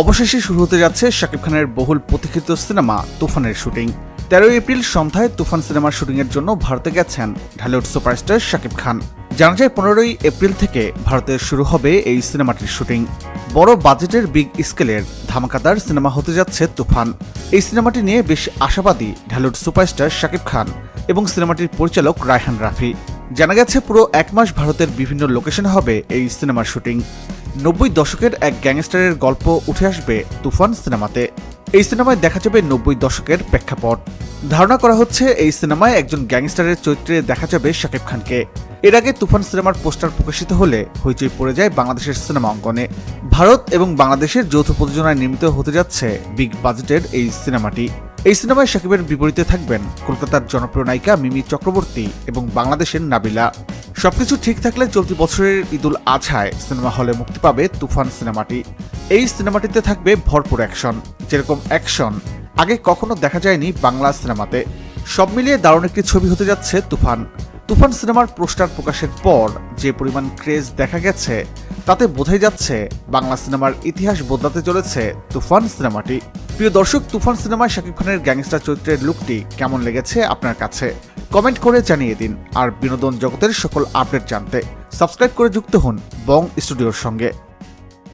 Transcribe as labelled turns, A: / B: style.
A: অবশেষে শুরু হতে যাচ্ছে শাকিব খানের বহুল প্রতীক্ষিত সিনেমা তুফানের শুটিং। তেরোই এপ্রিল সন্ধ্যায় তুফান সিনেমার শুটিংয়ের জন্য ভারতে গেছেন ঢালিউড সুপারস্টার শাকিব খান। জানা যায়, পনেরোই এপ্রিল থেকে ভারতে শুরু হবে এই সিনেমাটির শুটিং। বড় বাজেটের বিগ স্কেলের ধামাকাদার সিনেমা হতে যাচ্ছে তুফান। এই সিনেমাটি নিয়ে বেশ আশাবাদী ঢালিউড সুপারস্টার শাকিব খান এবং সিনেমাটির পরিচালক রায়হান রাফি। জানা গেছে, পুরো এক মাস ভারতের বিভিন্ন লোকেশনে হবে এই সিনেমার শুটিং। নব্বই দশকের এক গ্যাংস্টারের গল্প উঠে আসবে তুফান সিনেমাতে। এই সিনেমায় দেখা যাবে নব্বই দশকের প্রেক্ষাপট। ধারণা করা হচ্ছে এই সিনেমায় একজন গ্যাংস্টারের চরিত্রে দেখা যাবে শাকিব খানকে। এর আগে তুফান সিনেমার পোস্টার প্রকাশিত হলে হইচই পড়ে যায় বাংলাদেশের সিনেমা অঙ্গনে। ভারত এবং বাংলাদেশের যৌথ প্রযোজনায় নির্মিত হতে যাচ্ছে বিগ বাজেটের এই সিনেমাটি। এই সিনেমায় শাকিবের বিপরীতে থাকবেন কলকাতার জনপ্রিয় নায়িকা মিমি চক্রবর্তী এবং বাংলাদেশের নাবিলা। সবকিছু ঠিক থাকলে চলতি বছরের ঈদুল আছায় সিনেমা হলে মুক্তি পাবে তুফান সিনেমাটি। এই সিনেমাটিতে থাকবে ভরপুর অ্যাকশন, যেরকম অ্যাকশন আগে কখনো দেখা যায়নি বাংলা সিনেমাতে। সব মিলিয়ে দারুণ একটি ছবি হতে যাচ্ছে তুফান। তুফান সিনেমার পোস্টার প্রকাশের পর যে পরিমাণ ক্রেজ দেখা গেছে, তাতে বোঝাই যাচ্ছে বাংলা সিনেমার ইতিহাস বদলাতে চলেছে তুফান সিনেমাটি। প্রিয় দর্শক, তুফান সিনেমায় শাকিব খানের গ্যাংস্টার চরিত্রের লুকটি কেমন লেগেছে আপনার কাছে? কমেন্ট করে জানিয়ে দিন আর বিনোদন জগতের সকল আপডেট জানতে। সাবস্ক্রাইব করে যুক্ত হন বং স্টুডিওর সঙ্গে।